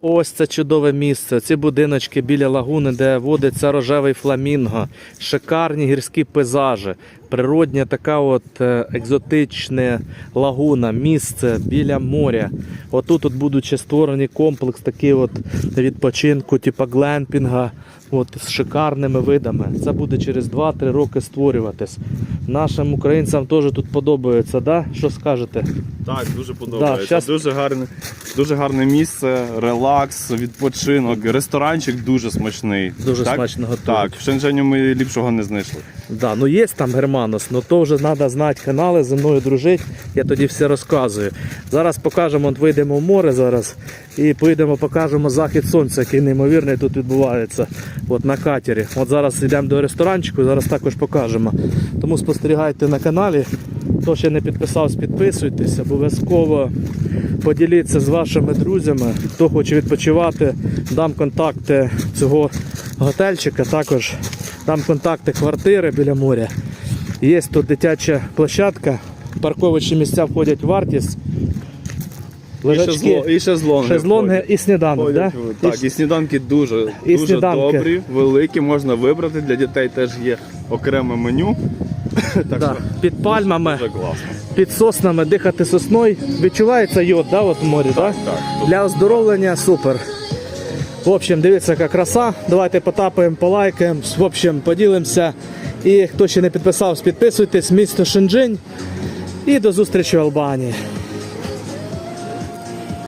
Ось це чудове місце. Ці будиночки біля лагуни, де водиться рожевий фламінго, шикарні гірські пейзажі, природня така от е, екзотична лагуна, місце біля моря. Отут от будуть ще створені комплекс такий от відпочинку, типу глемпінга, от, з шикарними видами. Це буде через 2-3 роки створюватись. Нашим українцям теж тут подобається, да? Що скажете? Так, дуже подобається. щас- Дуже гарне, дуже гарне місце, релакс, відпочинок. Ресторанчик дуже смачний. Дуже так? смачно готують. Так, в Шенжені ми ліпшого не знайшли. Да, ну є там германос, але то вже треба знати канали, зі мною дружити, я тоді все розказую. Зараз покажемо, от вийдемо в море зараз і поїдемо, покажемо захід сонця, який неймовірний тут відбувається от на катері. От зараз йдемо до ресторанчику, зараз також покажемо. Тому спостерігайте на каналі. Хто ще не підписався, підписуйтесь, обов'язково поділіться з вашими друзями. Хто хоче відпочивати, дам контакти цього готельчика. Також дам контакти квартири біля моря. Є тут дитяча площадка, парковочні місця входять в вартість. І, Лежачки, шезло, і шезлонги. шезлонги і сніданок. Ходять, Да? Так, і сніданки дуже, і дуже сніданки. добрі, великі, можна вибрати. Для дітей теж є окреме меню. Так Да. що Під пальмами, під соснами дихати сосною. Відчувається йод, да, от в морі, так? Так, Для оздоровлення супер. В общем, дивіться, яка краса. Давайте потапаємо, полайкаємо, в общем, поділимося. І хто ще не підписався, підписуйтесь, місто Шенджинь. І до зустрічі в Албанії.